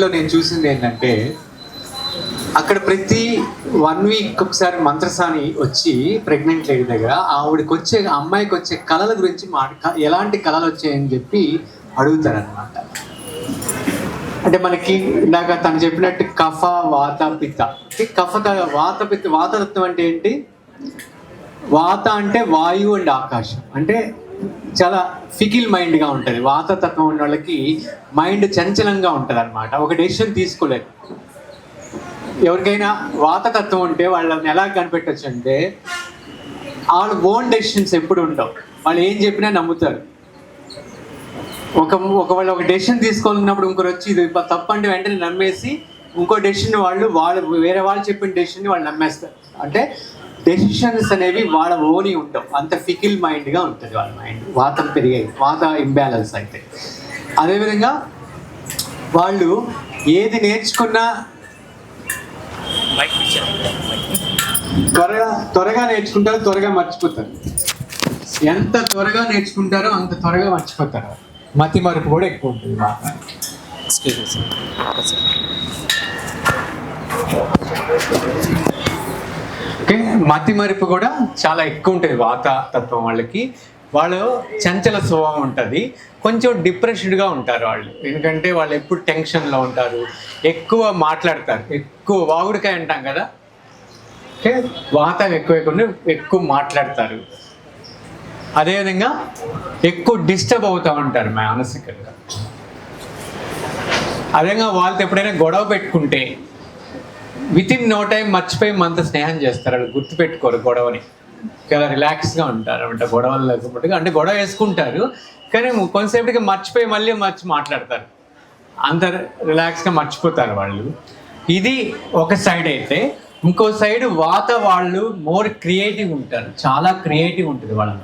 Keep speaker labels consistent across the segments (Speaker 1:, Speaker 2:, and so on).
Speaker 1: లో నేను చూసింది ఏంటంటే అక్కడ ప్రతి వన్ వీక్ ఒకసారి మంత్రసాని వచ్చి ప్రెగ్నెంట్ లేడీ దగ్గర ఆవిడకి వచ్చే అమ్మాయికి వచ్చే కళల గురించి మా ఎలాంటి కళలు వచ్చాయని చెప్పి అడుగుతారనమాట అంటే మనకి ఇందాక తను చెప్పినట్టు కఫ వాత పిత్త. కఫ వాత పిత్త వాతతత్వం అంటే ఏంటి? వాత అంటే వాయువు అండ్ ఆకాశం. అంటే చాలా ఫికిల్ మైండ్గా ఉంటుంది. వాతతత్వం ఉన్న వాళ్ళకి మైండ్ చంచలంగా ఉంటుంది అనమాట ఒక డెసిషన్ తీసుకోలేదు ఎవరికైనా వాతతత్వం ఉంటే వాళ్ళని ఎలా కనిపెట్టచ్చు అంటే వాళ్ళ ఓన్ డెసిషన్స్ ఎప్పుడు ఉండవు. వాళ్ళు ఏం చెప్పినా నమ్ముతారు. ఒక ఒకవేళ ఒక డెసిషన్ తీసుకోవాలన్నప్పుడు ఇంకొకరు వచ్చి ఇది ప- తప్పు అంటే వెంటనే నమ్మేసి ఇంకో డెసిషన్ వాళ్ళు వాళ్ళు వేరే వాళ్ళు చెప్పిన డెసిషన్ వాళ్ళు నమ్మేస్తారు. అంటే డెసిషన్స్ అనేవి వాళ్ళ ఓని ఉండవు అంత ఫికిల్ మైండ్గా ఉంటుంది వాళ్ళ మైండ్ వాతం పెరిగాయి. వాత ఇంబ్యాలెన్స్ అయితే. అదేవిధంగా వాళ్ళు ఏది నేర్చుకున్నా త్వరగా త్వరగా నేర్చుకుంటారు త్వరగా మర్చిపోతారు. ఎంత త్వరగా నేర్చుకుంటారో అంత త్వరగా మర్చిపోతారు. మతి మరుపు కూడా ఎక్కువ ఉంటుంది బాగా ఓకే? మతి మరుపు కూడా చాలా ఎక్కువ ఉంటుంది వాత తత్వం వాళ్ళకి. వాళ్ళు చంచల స్వభావం ఉంటుంది. కొంచెం డిప్రెషన్గా ఉంటారు వాళ్ళు. ఎందుకంటే వాళ్ళు ఎప్పుడు టెన్షన్లో ఉంటారు. ఎక్కువ మాట్లాడతారు. ఎక్కువ వాగుడికాయ అంటాం కదా? ఓకే? వాతం ఎక్కువ ఎక్కువ ఎక్కువ మాట్లాడతారు. అదేవిధంగా ఎక్కువ డిస్టర్బ్ అవుతూ ఉంటారు మానసికంగా. అదేవిధంగా వాళ్ళతో ఎప్పుడైనా గొడవ పెట్టుకుంటే విత్ ఇన్ నో టైం మర్చిపోయి మనతో స్నేహం చేస్తారు. వాళ్ళు గుర్తుపెట్టుకోరు గొడవని. చాలా రిలాక్స్గా ఉంటారు అంటే గొడవలు లేకపోతే అంటే గొడవ వేసుకుంటారు కానీ కొంతసేపటికి మర్చిపోయి మళ్ళీ మర్చి మాట్లాడతారు. అంత రిలాక్స్గా మర్చిపోతారు వాళ్ళు. ఇది ఒక సైడ్ అయితే ఇంకో సైడ్ వాత వాళ్ళు మోర్ క్రియేటివ్ ఉంటారు. చాలా క్రియేటివ్ ఉంటుంది వాళ్ళని.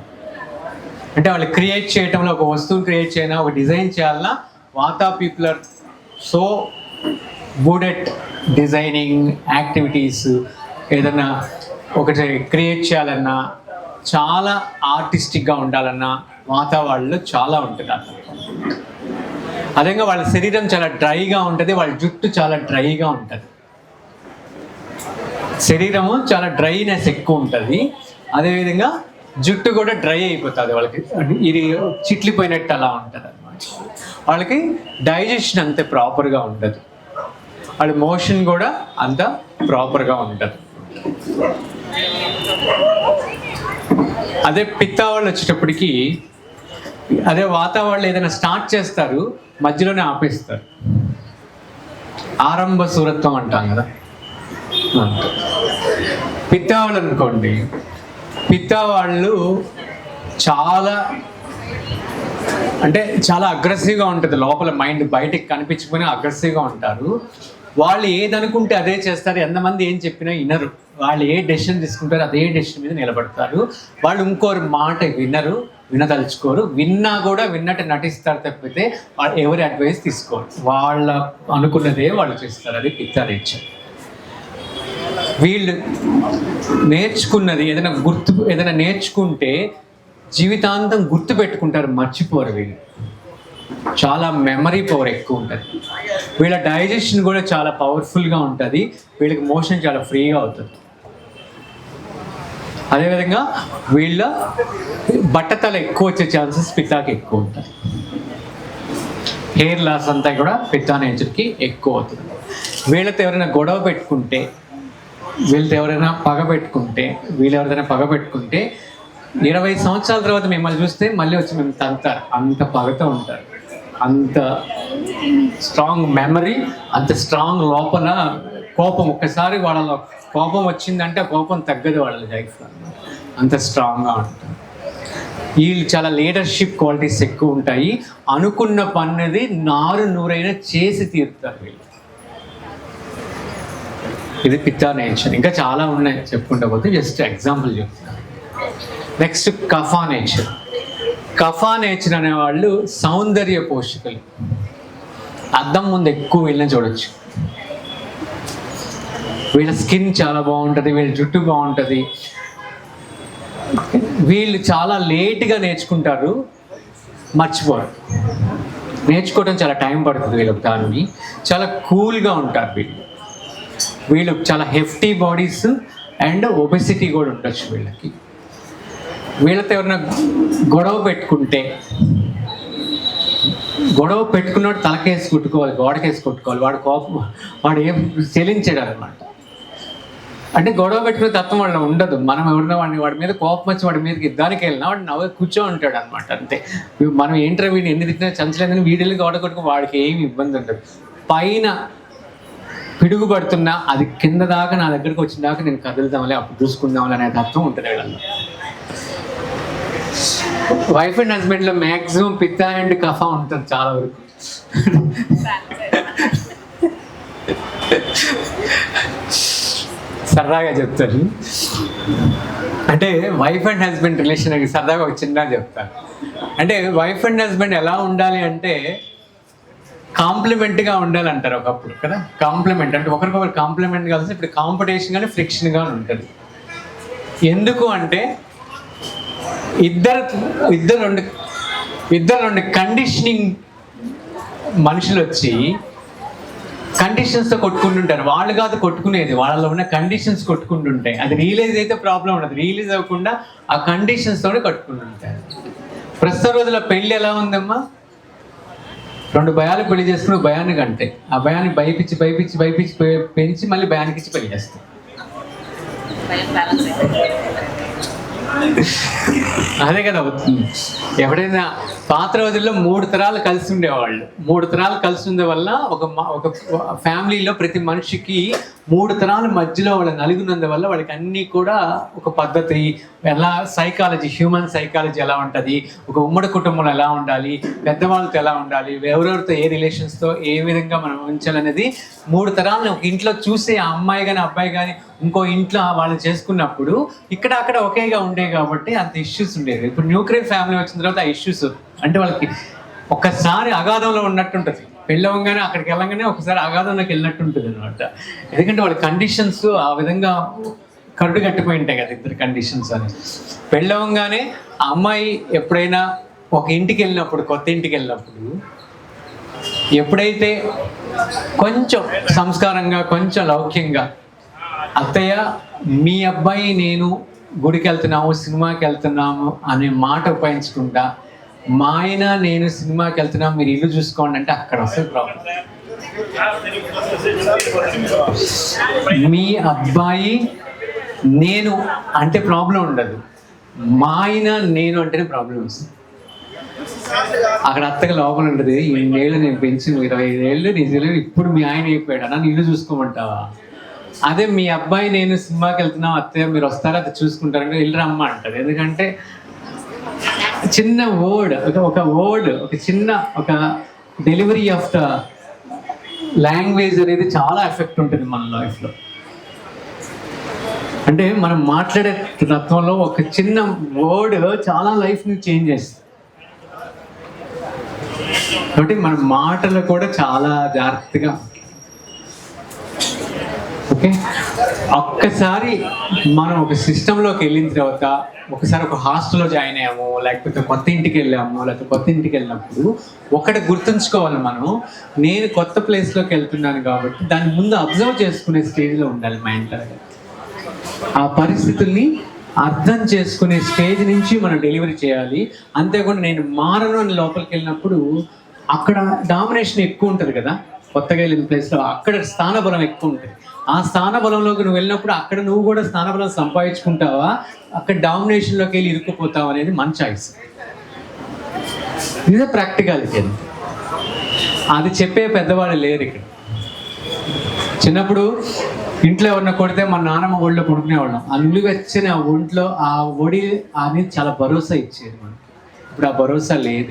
Speaker 1: అంటే వాళ్ళు క్రియేట్ చేయటంలో ఒక వస్తువుని క్రియేట్ చేయాలన్నా ఒక డిజైన్ చేయాలన్నా what people are so good at designing activities ఏదైనా ఒకటి క్రియేట్ చేయాలన్నా చాలా ఆర్టిస్టిక్గా ఉండాలన్నా వాతావరణంలో చాలా ఉంటుంది అదేవిధంగా వాళ్ళ శరీరం చాలా డ్రైగా ఉంటుంది వాళ్ళ జుట్టు చాలా డ్రైగా ఉంటుంది. శరీరము చాలా డ్రైనెస్ ఎక్కువ ఉంటుంది. అదేవిధంగా జుట్టు కూడా డ్రై అయిపోతుంది వాళ్ళకి. ఇది చిట్లిపోయినట్టు అలా ఉంటుంది అనమాట వాళ్ళకి డైజెషన్ అంతే ప్రాపర్గా ఉండదు. వాళ్ళ మోషన్ కూడా అంత ప్రాపర్గా ఉంటుంది. అదే పిత్త వాళ్ళు వచ్చేటప్పటికి అదే వాతావరణం ఏదైనా స్టార్ట్ చేస్తారు మధ్యలోనే ఆపేస్తారు. ఆరంభ సూరత్వం అంటాం కదా. అంతే. అనుకోండి పిత్తావాళ్ళు చాలా అంటే చాలా అగ్రెసివ్గా ఉంటుంది. లోపల మైండ్ బయటికి కనిపించుకుని అగ్రెసివ్గా ఉంటారు. వాళ్ళు ఏదనుకుంటే అదే చేస్తారు. ఎంతమంది ఏం చెప్పినా వినరు. వాళ్ళు ఏ డెసిషన్ తీసుకుంటారో అదే డెసిషన్ మీద నిలబడతారు. వాళ్ళు ఇంకోరు మాట వినరు వినదలుచుకోరు. విన్నా కూడా విన్నట్టు నటిస్తారు తప్పితే వాళ్ళు ఎవరి అడ్వైస్ తీసుకోరు. వాళ్ళ అనుకున్నదే వాళ్ళు చేస్తారు. అది పిత్త నేచర్ వీళ్ళు నేర్చుకున్నది ఏదైనా గుర్తు ఏదైనా నేర్చుకుంటే జీవితాంతం గుర్తు పెట్టుకుంటారు. మర్చిపోరు వీళ్ళు. చాలా మెమరీ పవర్ ఎక్కువ ఉంటుంది. వీళ్ళ డైజెషన్ కూడా చాలా పవర్ఫుల్గా ఉంటుంది. వీళ్ళకి మోషన్ చాలా ఫ్రీగా అవుతుంది. అదేవిధంగా వీళ్ళ బట్టతల ఎక్కువ వచ్చే ఛాన్సెస్ పిత్తాకి ఎక్కువ ఉంటాయి. హెయిర్ లాస్ అంతా కూడా పిత్తా నేచర్కి ఎక్కువ అవుతుంది. వీళ్ళతో ఎవరైనా గొడవ పెట్టుకుంటే వీళ్ళతో ఎవరైనా పగ పెట్టుకుంటే వీళ్ళు ఎవరైనా పగ పెట్టుకుంటే ఇరవై సంవత్సరాల తర్వాత మిమ్మల్ని చూస్తే మళ్ళీ వచ్చి మేము తంతారు అంత పగతో ఉంటారు. అంత స్ట్రాంగ్ మెమరీ అంత స్ట్రాంగ్ లోపల కోపం. ఒక్కసారి వాళ్ళ కోపం వచ్చిందంటే కోపం తగ్గదు వాళ్ళ లైఫ్లో అంత స్ట్రాంగ్గా ఉంటారు. వీళ్ళు చాలా లీడర్షిప్ క్వాలిటీస్ ఎక్కువ ఉంటాయి. అనుకున్న పన్నది నారు నూరైనా చేసి తీరుతారు వీళ్ళు. ఇది పిత్తా నేచర్. ఇంకా చాలా ఉన్నాయి చెప్పుకుంటే పోతే. జస్ట్ ఎగ్జాంపుల్ చెప్తున్నాను next kapha nature. Kapha nature అనేవాళ్ళు సౌందర్య పోషకులు. అద్దం ముందు ఎక్కువ వీళ్ళని చూడొచ్చు. వీళ్ళ స్కిన్ చాలా బాగుంటుంది వీళ్ళ జుట్టు బాగుంటుంది. వీళ్ళు చాలా లేట్గా నేర్చుకుంటారు మర్చిపోరు. నేర్చుకోవడం చాలా టైం పడుతుంది వీళ్ళకి దాన్ని. చాలా కూల్గా ఉంటారు వీళ్ళు. వీళ్ళు చాలా హెఫ్టీ బాడీస్ అండ్ ఒబెసిటీ కూడా ఉండొచ్చు వీళ్ళకి. వీళ్ళతో ఎవరైనా గొడవ పెట్టుకుంటే గొడవ పెట్టుకున్నాడు తలకేసి కొట్టుకోవాలి గోడకేసి కొట్టుకోవాలి. వాడు కోపం వాడు ఏం చెలించాడు అనమాట అంటే గొడవ పెట్టుకునే తత్వం వాళ్ళ ఉండదు. మనం ఎవరైనా వాడిని వాడి మీద కోపం వచ్చి వాడి మీదకి యుద్ధానికి వెళ్ళినా వాడు నవ్వు కూర్చో ఉంటాడు అనమాట అంతే. మనం ఏంటో వీడిని ఎన్ని తిట్టినా చంచలేదని వీడియోలు గొడవ కొట్టుకు వాడికి ఏమి ఇబ్బంది ఉండదు. పైన పిడుగుపడుతున్నా అది కింద దాకా నా దగ్గరికి వచ్చిన దాకా నేను కదులుదాంలే అప్పుడు చూసుకుందాంలే అనే తత్వం ఉంటుంది వీళ్ళలో వైఫ్ అండ్ హస్బెండ్లో మాక్సిమం పిత్త అండ్ కఫ ఉంటుంది చాలా వరకు. సరదాగా చెప్తారు అంటే వైఫ్ అండ్ హస్బెండ్ రిలేషన్ సరదాగా ఒక చిన్న చెప్తాను అంటే వైఫ్ అండ్ హస్బెండ్ ఎలా ఉండాలి అంటే కాంప్లిమెంట్గా ఉండాలంటారు ఒకప్పుడు కదా? కాంప్లిమెంట్ అంటే ఒకరికొకరు కాంప్లిమెంట్ కలిసి ఇప్పుడు కాంపిటీషన్ కానీ ఫ్రిక్షన్ కానీ ఉంటుంది. ఎందుకు అంటే ఇద్దరు ఇద్దరు రెండు ఇద్దరు రెండు కండిషనింగ్ మనుషులు వచ్చి కండిషన్స్తో కొట్టుకుంటుంటారు. వాళ్ళు కాదు కొట్టుకునేది. వాళ్ళలో ఉన్న కండిషన్స్ కొట్టుకుంటుంటాయి. అది రియలైజ్ అయితే ప్రాబ్లం ఉండదు. రియలైజ్ అవ్వకుండా ఆ కండిషన్స్ తోనే కొట్టుకుంటుంటారు. ప్రస్తుత రోజుల పెళ్ళి ఎలా ఉందమ్మా? రెండు భయాలు పెళ్ళి చేసుకుని భయాన్ని కంటే ఆ భయాన్ని భయపించి భయపించి భయపించి పెంచి మళ్ళీ భయానికి ఇచ్చి పెళ్ళి చేస్తాం. అదే కదా అవుతుంది ఎవడైనా పాత రోజుల్లో మూడు తరాలు కలిసి ఉండేవాళ్ళు. మూడు తరాలు కలిసి ఉండే వల్ల ఒక ఒక ఫ్యామిలీలో ప్రతి మనిషికి మూడు తరాల మధ్యలో వాళ్ళ నలుగున్నందు వల్ల వాళ్ళకి అన్నీ కూడా ఒక పద్ధతి. ఎలా సైకాలజీ హ్యూమన్ సైకాలజీ ఎలా ఉంటుంది? ఒక ఉమ్మడి కుటుంబంలో ఎలా ఉండాలి? పెద్దవాళ్ళతో ఎలా ఉండాలి? ఎవరెవరితో ఏ రిలేషన్స్తో ఏ విధంగా మనం ఉంచాలనేది మూడు తరాలను ఒక ఇంట్లో చూసే ఆ అమ్మాయి కానీ అబ్బాయి కానీ ఇంకో ఇంట్లో వాళ్ళు చేసుకున్నప్పుడు ఇక్కడ అక్కడ ఒకేగా ఉండేవి కాబట్టి అంత ఇష్యూస్ ఉండేవి. ఇప్పుడు న్యూక్లియర్ ఫ్యామిలీ వచ్చిన తర్వాత ఆ ఇష్యూస్ అంటే వాళ్ళకి ఒక్కసారి అగాధంలో ఉన్నట్టుంటుంది. పెళ్ళవంగానే అక్కడికి వెళ్ళగానే ఒకసారి అగాధంలోకి వెళ్ళినట్టు ఉంటుంది అనమాట ఎందుకంటే వాళ్ళ కండిషన్స్ ఆ విధంగా కరుడు కట్టిపోయి ఉంటాయి కదా ఇద్దరు కండిషన్స్ అని. పెళ్ళవంగానే ఆ అమ్మాయి ఎప్పుడైనా ఒక ఇంటికి వెళ్ళినప్పుడు కొత్త ఇంటికి వెళ్ళినప్పుడు ఎప్పుడైతే కొంచెం సంస్కారంగా కొంచెం లౌక్యంగా అత్తయ్య మీ అబ్బాయి నేను గుడికి వెళ్తున్నాము సినిమాకి వెళ్తున్నాము అనే మాట ఉపయోగించుకుంటా మా ఆయన నేను సినిమాకి వెళ్తున్నాం మీరు ఇల్లు చూసుకోండి అంటే అక్కడ వస్తుంది ప్రాబ్లం మీ అబ్బాయి నేను అంటే ప్రాబ్లం ఉండదు. మా ఆయన నేను అంటేనే ప్రాబ్లం వస్తుంది అక్కడ అత్తగా లోపల ఉంటుంది ఇన్నేళ్ళు నేను పెంచి ఇరవై ఐదేళ్ళు నిజంగా ఇప్పుడు మీ ఆయన అయిపోయాడు అన్న ఇల్లు చూసుకోమంటావా? అదే మీ అబ్బాయి నేను సినిమాకి వెళ్తున్నాం అత్తయ్య మీరు వస్తారా అది చూసుకుంటారంటే వెళ్ళి రమ్మ అంటారు. ఎందుకంటే చిన్న వర్డ్ ఒక ఒక వర్డ్ ఒక చిన్న ఒక డెలివరీ ఆఫ్ ద లాంగ్వేజ్ అనేది చాలా ఎఫెక్ట్ ఉంటుంది మన లైఫ్లో అంటే మనం మాట్లాడే తత్వంలో ఒక చిన్న వర్డ్ చాలా లైఫ్ని చేంజ్ చేస్తుంది. కాబట్టి మన మాటలు కూడా చాలా జాగ్రత్తగా ఓకే? ఒక్కసారి మనం ఒక సిస్టంలోకి వెళ్ళిన తర్వాత ఒకసారి ఒక హాస్టల్లో జాయిన్ అయ్యాము లేకపోతే కొత్త ఇంటికి వెళ్ళాము లేకపోతే కొత్త ఇంటికి వెళ్ళినప్పుడు ఒకటి గుర్తుంచుకోవాలి మనం. నేను కొత్త ప్లేస్లోకి వెళ్తున్నాను కాబట్టి దాని ముందు అబ్జర్వ్ చేసుకునే స్టేజ్లో ఉండాలి మైండ్ ఆ పరిస్థితుల్ని అర్థం చేసుకునే స్టేజ్ నుంచి మనం డెలివరీ చేయాలి. అంతేకాకుండా నేను మారను అని లోపలికి వెళ్ళినప్పుడు అక్కడ డామినేషన్ ఎక్కువ ఉంటుంది కదా? కొత్తగా వెళ్ళిన ప్లేస్లో అక్కడ స్థానబలం ఎక్కువ ఉంటుంది. ఆ స్థానబలంలోకి నువ్వు వెళ్ళినప్పుడు అక్కడ నువ్వు కూడా స్థానబలం సంపాదించుకుంటావా? అక్కడ డామినేషన్లోకి వెళ్ళి ఇరుక్కుపోతావా అనేది మన చాయిస్ ఇది ప్రాక్టికాలిటీ అది అది చెప్పే పెద్దవాళ్ళు లేరు ఇక్కడ. చిన్నప్పుడు ఇంట్లో ఎవరిన కొడితే మా నాన్నమ్మ ఒడిలో పడుకునేవాళ్ళం. ఆ నులి వచ్చిన ఒంట్లో ఆ ఒడి అనేది చాలా భరోసా ఇచ్చేది మనకి. ఇప్పుడు ఆ భరోసా లేదు.